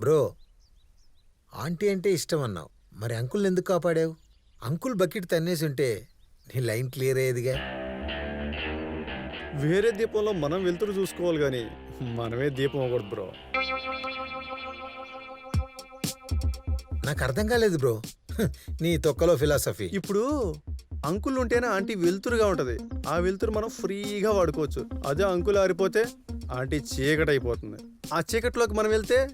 Bro aunty అంటే ఇష్టం అన్నావు మరి అంకుల్ని ఎందుకు కాపాడావు? అంకుల్ బకెట్ తన్నేసి ఉంటే నీ లైన్ క్లియర్ అయ్యేదిగా. వేరే దీపంలో మనం వెళ్తురు చూసుకోవాలి కానీ మనమే దీపం అవ్వకూడదు బ్రో. నాకు అర్థం కాలేదు బ్రో. హ్, నీ తొక్కలో ఫిలాసఫీ. ఇప్పుడు అంకుల్ ఉంటేనే ఆంటీ వెలుతురుగా ఉంటది. ఆ వెలుతురు మనం ఫ్రీగా వాడుకోవచ్చు. అదే అంకుల్ ఆరిపోతే ఆంటీ చీకటి అయిపోతుంది ఆ చీకటిలోకి మనం వెళ్తే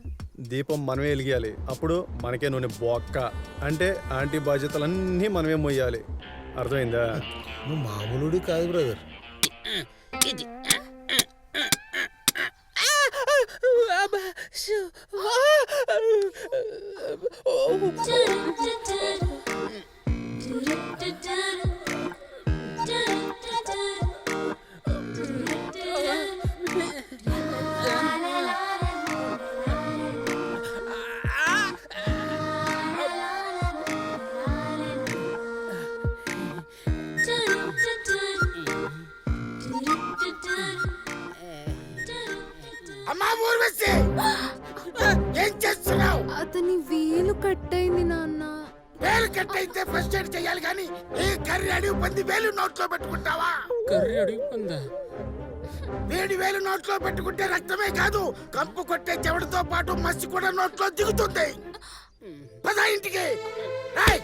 దీపం మనమే వెలిగియాలి. అప్పుడు మనకే నూనె బొక్క. అంటే ఆంటీ బాధ్యతలన్నీ మనమే మొయ్యాలి అర్థమైందా? నువ్వు మామూలుడి కాదు బ్రదర్ అమ్మా ఊర్వశి ఏం చేస్తున్నావు? అతని వేలు కట్టయింది నాన్న. వేలు కట్ అయితే ఫస్ట్ ఎయిడ్ చేయాలి కానీ ఈ కర్రీ అడిగి పంది వేలు నోట్లో పెట్టుకుంటావా? కర్రీ అడిగిపోందా వేడి వేలు నోట్లో పెట్టుకుంటే రక్తమే కాదు కంపు కొట్టే చెవడితో పాటు మసి కూడా నోట్లో దిగుతుంది. పద ఇంటికి. రేయ్,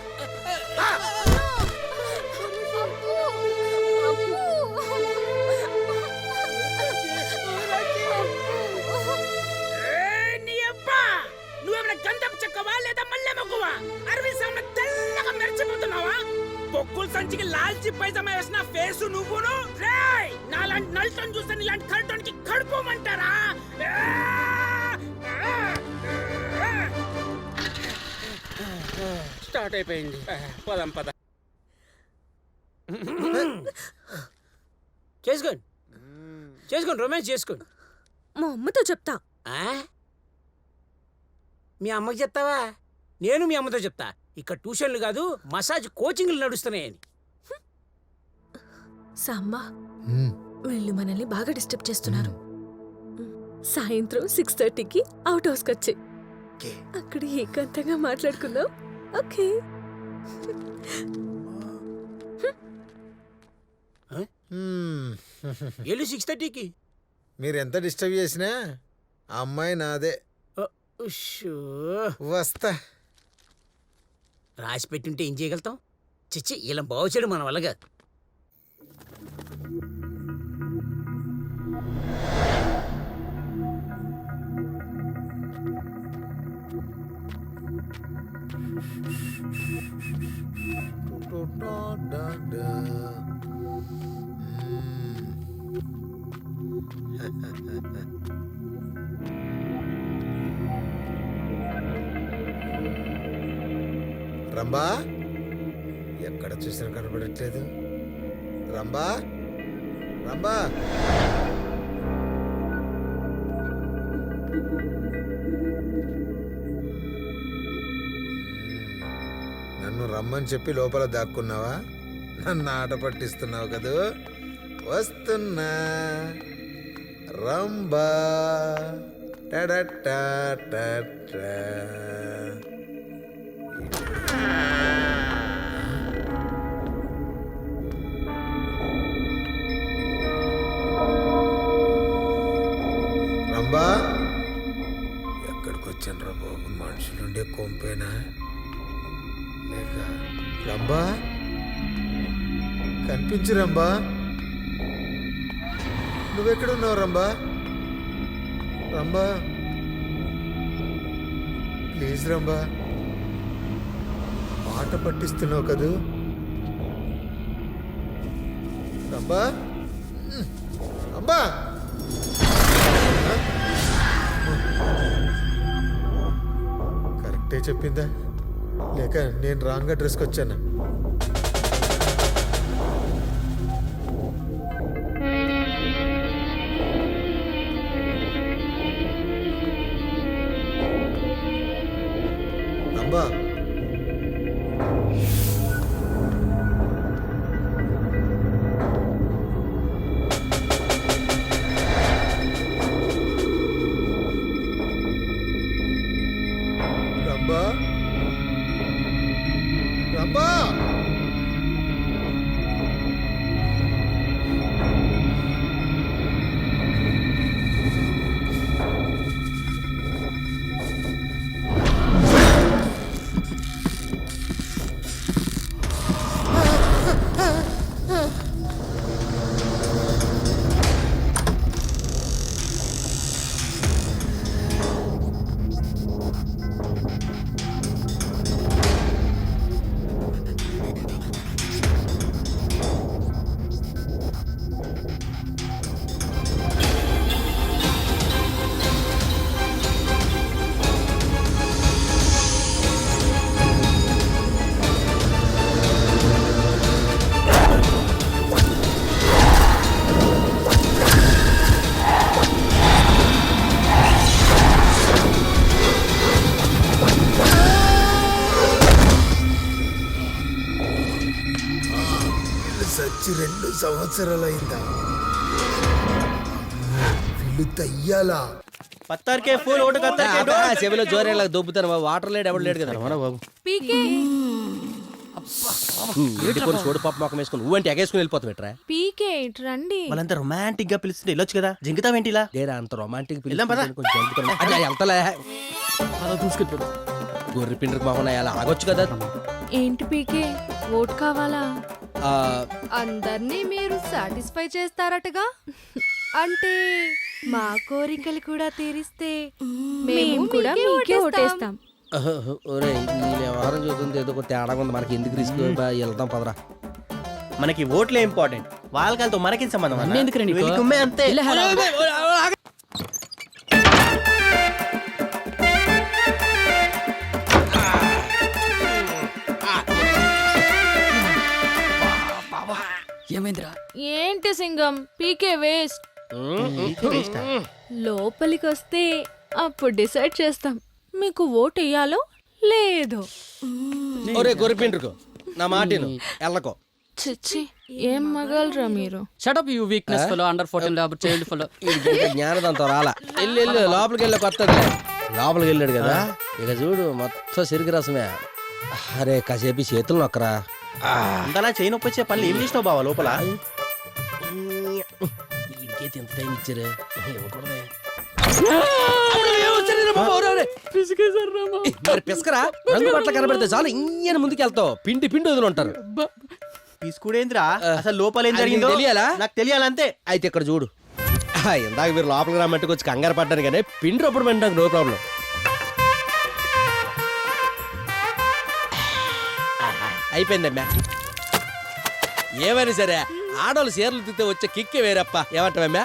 మగ్గువా అరవై సార్లు తెల్లగా మెరిచిపోతున్నావా బొక్కుల సంచికి లాల్చి పైజమా వేసిన ఫేసు నువ్వును? రేయ్! నాలాంటి నల్టోని చూస్తే నీలాంటి కల్టోనికి కడుకోమంటారా స్టార్ట్ అయిపోయింది. పదం పద. చేసుకోండి. చేసుకోండి రొమాన్స్ చేసుకోండి. మా అమ్మతో చెప్తా. ఆ? మీ అమ్మకి చెప్తావా? నేను మీ అమ్మతో చెప్తా. ఇక్కడ ట్యూషన్లు కాదు మసాజ్ కోచింగ్లు నడుస్తున్నాయని. సాంబా హ్మ్, వీళ్ళు మనల్ని బాగా డిస్టర్బ్ చేస్తున్నారు. సాయంత్రం సిక్స్ థర్టీకి అవుట్ హౌస్కి వచ్చాయి ఓకే. అక్కడ ఏకాంతంగా మాట్లాడుకుందాం. ఓకే. వెళ్ళు సిక్స్ థర్టీకి. మీరు ఎంత డిస్టర్బ్ చేసినా అమ్మాయి నాదే. వస్తా. రాసి పెట్టుంటే ఏం చేయగలుగుతాం? చిచ్చి ఇలా బాగు చేయడం మన వల్ల కాదు. రంబా ఎక్కడ చూసినా కనపడట్లేదు రంబా రంబా నన్ను రమ్మని చెప్పి లోపల దాక్కున్నావా? నన్ను ఆట పట్టిస్తున్నావు కదూ? వస్తున్నా. రంబా టడటా టటా. రంబా? ఎక్కడికి వచ్చాను రా బాబు? మనుషులుండే కొంపేనా? లేక రంబా? కనిపించు రంబా. నువ్వెక్కడున్నావు రంబా? రంబా. ప్లీజ్ రంబా. ఆట పట్టిస్తున్నావు కదూ? రంబా రంబా కరెక్టే చెప్పిందా? లేక నేను రాంగ్ అడ్రస్కి వచ్చానా? రంబా సంవత్సరాలైందా? వీళ్ళు తయ్యాలా పత్తార్ కే ఫూల్ ఓటు కత్తార్ కే డోర్ చెవిలో జోరేలా దొబ్బుతాను వాటర్ లేడు ఎవడు లేడు కదా బాబు. పీకే. ఏంటి కొన్ని చోటు పప్పు మొక్కం వేసుకుని నువ్వంటే ఎగేసుకుని వెళ్ళిపోతావు ఎట్రా? పీకే రండి. వాళ్ళంతా రొమాంటిక్గా పిలుస్తుంటే వెళ్ళొచ్చు కదా? జింకుతావేంటి ఇలా? డేరా అంత రొమాంటిక్ పద. కొంచెం వెళ్తలే. గొర్రె పిండికి మొహం అలా ఆగొచ్చు కదా? ఏంటి పీకే ఓట్ కావాలా? అందర్నీ మీరు సాటిస్ఫై చేస్తారటగా? అంటే మా కోరికలు కూడా తీరిస్తే మేము కూడా మీకే ఓటేస్తాం. ఒరే ఈ వ్యవహారం చూస్తుంది ఏదో ఒక తేడా ఉంది. మనకి ఎందుకు రిస్క్? వెళ్తాం పదరా. మనకి ఓట్లే ఇంపార్టెంట్. వాళ్ళతో మనకి సంబంధం కుమ్మే అంతే. ఏమైందిరా ఏంటి సింగం? పీకే వేస్ట్. లోపలికి వస్తే అప్పుడు డిసైడ్ చేస్తాం. మీకు ఓట్ వేయాలో లేదో. ఒరే గొర్రె పిండ్రుకు నా మాటను వెళ్ళకో చిచ్చి ఏం మగలరా మీరు? Shut up you weakness ఫలో under fourteen labour child ఫలో జ్ఞానదంతో రాలా. వెళ్ళి వెళ్ళు లోపలికి వెళ్ళి కొత్తదిలే లోపలికి వెళ్ళాడు కదా. ఇక చూడు మొత్తం సిరిగి రసమే. అరే కాసేపు చేతులు నొక్కరా. అంతలా చేయి నొప్పి వచ్చే పనులు ఏం చేసినావు బావా లోపల? వీడికైతే ఎంత టైం ఇచ్చారు? ఇవ్వకూడదే. మరి పిసకరా. రంగు పట్ల కనబడితే చాలు ఇంజన్ ముందుకు వెళ్తావు పిండి పిండి వదిలి ఉంటారు. తీసుకుడేంద్రా అసలు లోపల ఏం జరిగిందో? తెలియాలా? నాకు తెలియాలంతే అయితే ఇక్కడ చూడు. ఇందాక మీరు లోపలికి రమ్మంటే వచ్చి కంగారు పడ్డాను కానీ పిండి రప్పుడు పెట్టడానికి నో ప్రాబ్లం. అయిపోయిందమ్మా ఏమైనా సరే ఆడవాళ్ళు చీరలు తితే వచ్చే కిక్కే వేరప్ప. ఏమంటావమ్మా?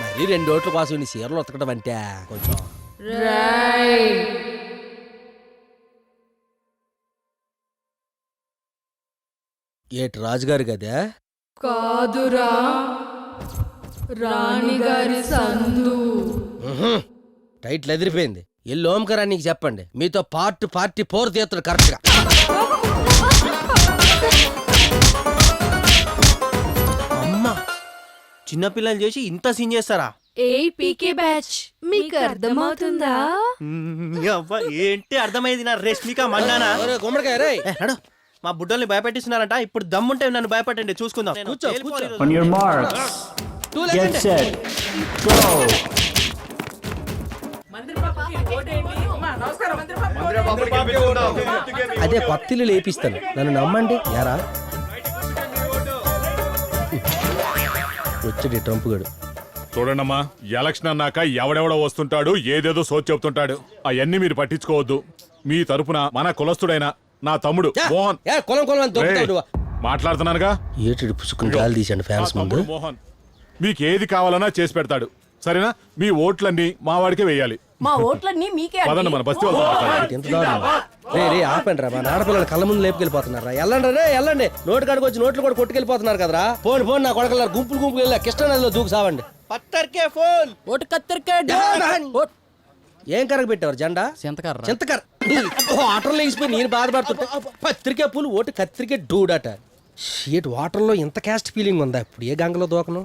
మరి రెండు ఓట్ల కోసం నీ చీరలు ఉతకడం అంటే కొంచెం. ఏటి రాజుగారు కదా? కాదురా రాణిగారి సందు. టైట్లు ఎదిరిపోయింది. ఎల్లు ఓంకరా నీకు చెప్పండి మీతో పార్ట్ పార్టీ పోరు తీస్తాడు కరెక్ట్గా అమ్మా చిన్నపిల్లలు చేసి ఇంత సీన్ చేస్తారా ఏ పీకే బ్యాచ్ మీకు అర్థమవుతుందా అబ్బా, ఏంటి అర్థమైంది నా రెస్మిక మన్నానా ఒరే గుమ్మడికాయ రే నడు. మా బుడ్డల్ని భయపెట్టిస్తున్నారంట ఇప్పుడు దమ్ముంటే నన్ను భయపెట్టండి చూసుకుందాం కూర్చో. On your marks, two get లెగండి. set, go! అదే కొత్త ఇల్లు లేపిస్తాను. నన్ను నమ్మండి? యారా? వచ్చాడు ట్రంప్ గడు. చూడండమ్మా ఎలక్షన్ అన్నాక ఎవడెవడో వస్తుంటాడు ఏదేదో సోచి చెప్తుంటాడు. అవన్నీ మీరు పట్టించుకోవద్దు. మీ తరపున మన కులస్తుడైన నా తమ్ముడు మోహన్. కులం కులం మాట్లాడుతున్నానుగా? ఏటిడి పుసుకుని గాలి ఫ్యాన్స్ ముందు? మోహన్. మీకు ఏది కావాలన్నా చేసి పెడతాడు. సరేనా? మీ ఓట్లన్నీ మా వాడికే వేయాలి. మా ఓట్లన్నీ మీకే పదండి మన బస్తీ వాళ్ళతో మాట్లాడాలి. ఎంత దారుణం? రే రే ఆపండి రా మన ఆడపిల్లలు కళ్ళ ముందు లేపుకెళ్ళిపోతున్నారా వెళ్ళండి రే వెళ్ళండి. నోటి కాడికి వచ్చి నోట్లు కూడా కొట్టుకెళ్ళిపోతున్నారు కదరా. పోను పోను నా కొడకల గుంపులు గుంపులు వెళ్ళా కృష్ణానదిలో దూకు సావండి. పత్తర్కే ఫోన్. ఓటు కత్తెరకే ఏం కరగ పెట్టారు జెండా? చింతకర్ర చింతకర్ వాటర్లో వేసిపోయి నేను బాధపడుతుంటే. పత్రికే పూలు ఓటు కత్తిరికే డూడట షీట్ వాటర్లో ఇంత క్యాస్ట్ ఫీలింగ్ ఉందా? ఇప్పుడు ఏ గంగలో దూకను?